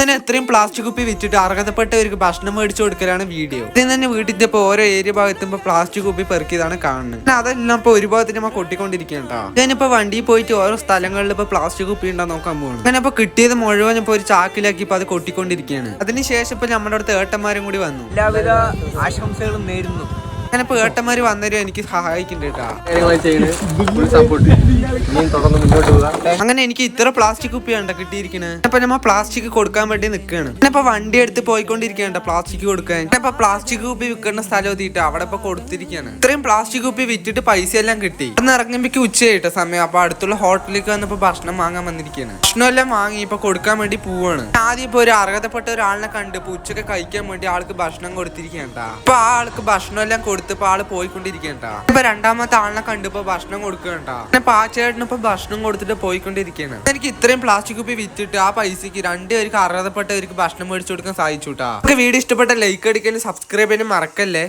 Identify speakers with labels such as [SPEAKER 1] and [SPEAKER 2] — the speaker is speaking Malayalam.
[SPEAKER 1] അങ്ങനെ എത്രയും പ്ലാസ്റ്റിക് കുപ്പി വിറ്റിട്ട് അർഹതപ്പെട്ടവർക്ക് ഭക്ഷണം മേടിച്ചു കൊടുക്കലാണ് വീഡിയോ ഇതിൽ തന്നെ വീട്ടിന്റെ ഇപ്പൊ ഓരോ ഏരിയ ഭാഗത്തുമ്പോ പ്ലാസ്റ്റിക് കുപ്പി പെറുക്കിയതാണ് കാണുന്നത്. അതെല്ലാം ഇപ്പൊ ഒരു ഭാഗത്ത് നമ്മൾ കൊട്ടിക്കൊണ്ടിരിക്കണ്ടാ ഞാനിപ്പോ വണ്ടിയിൽ പോയിട്ട് ഓരോ സ്ഥലങ്ങളിൽ ഇപ്പൊ പ്ലാസ്റ്റിക് കുപ്പി ഉണ്ടോ നോക്കാൻ പോകുന്നു അങ്ങനെ ഇപ്പൊ കിട്ടിയത് മുഴുവൻ ഇപ്പൊ ഒരു ചാക്കിലാക്കി ഇപ്പൊ അത് കൊട്ടിക്കൊണ്ടിരിക്കുകയാണ്. അതിനുശേഷം ഇപ്പൊ നമ്മുടെ അടുത്ത് ഏട്ടന്മാരും കൂടി വന്നു.
[SPEAKER 2] എല്ലാവിധ ആശംസകളും നേരുന്നു.
[SPEAKER 1] അങ്ങനെ പേട്ടന്മാര് വന്നേരും എനിക്ക് സഹായിക്കുന്നുണ്ട് അങ്ങനെ എനിക്ക് ഇത്ര പ്ലാസ്റ്റിക് കുപ്പിയാണ് കിട്ടിയിരിക്കണേ? അപ്പൊ നമ്മ പ്ലാസ്റ്റിക് കൊടുക്കാൻ വേണ്ടി നിൽക്കുകയാണ് ഇപ്പൊ വണ്ടി എടുത്ത് പോയിക്കൊണ്ടിരിക്കുകയാണ് പ്ലാസ്റ്റിക് കൊടുക്കാൻ. ഇപ്പൊ പ്ലാസ്റ്റിക് കുപ്പി വിൽക്കുന്ന സ്ഥലം എത്തിയിട്ട് അവിടെ ഇപ്പൊ കൊടുത്തിരിക്കുകയാണ് ഇത്രയും പ്ലാസ്റ്റിക് കുപ്പി വിറ്റിട്ട് പൈസ എല്ലാം കിട്ടി. അന്ന് ഇറങ്ങുമ്പോഴേക്ക് ഉച്ചയായിട്ട് സമയം. അപ്പൊ അടുത്തുള്ള ഹോട്ടലിലേക്ക് വന്നപ്പോ ഭക്ഷണം വാങ്ങാൻ വന്നിരിക്കുകയാണ് ഭക്ഷണം എല്ലാം വാങ്ങി ഇപ്പൊ കൊടുക്കാൻ വേണ്ടി പോവാണ്. ആദ്യം ഇപ്പൊ ഒരു അർഹതപ്പെട്ട ഒരാളിനെ കണ്ട് ഇപ്പൊ ഉച്ചയ്ക്ക് കഴിക്കാൻ വേണ്ടി ആൾക്ക് ഭക്ഷണം കൊടുത്തിരിക്കണ്ട ഇപ്പൊ ആ ആൾക്ക് ഭക്ഷണം എല്ലാം കൊടുത്തപ്പോ ആൾ പോയിക്കൊണ്ടിരിക്കണ്ടാ ഇപ്പൊ രണ്ടാമത്തെ ആളിനെ കണ്ടിപ്പോ ഭക്ഷണം കൊടുക്കണ്ടാ പിന്നെ പാച്ചേട്ടന് ഇപ്പൊ ഭക്ഷണം കൊടുത്തിട്ട് പോയിക്കൊണ്ടിരിക്കുകയാണ് എനിക്ക് ഇത്രയും പ്ലാസ്റ്റിക് കുപ്പി വിറ്റിട്ട് ആ പൈസക്ക് രണ്ടുപേർക്ക് അർഹതപ്പെട്ടവർക്ക് ഭക്ഷണം മേടിച്ചു കൊടുക്കാൻ സാധിച്ചു കേട്ടാ വീഡിയോ ഇഷ്ടപ്പെട്ട ലൈക്ക് അടിക്കാനും സബ്സ്ക്രൈബ് ചെയ്യാനും മറക്കല്ലേ?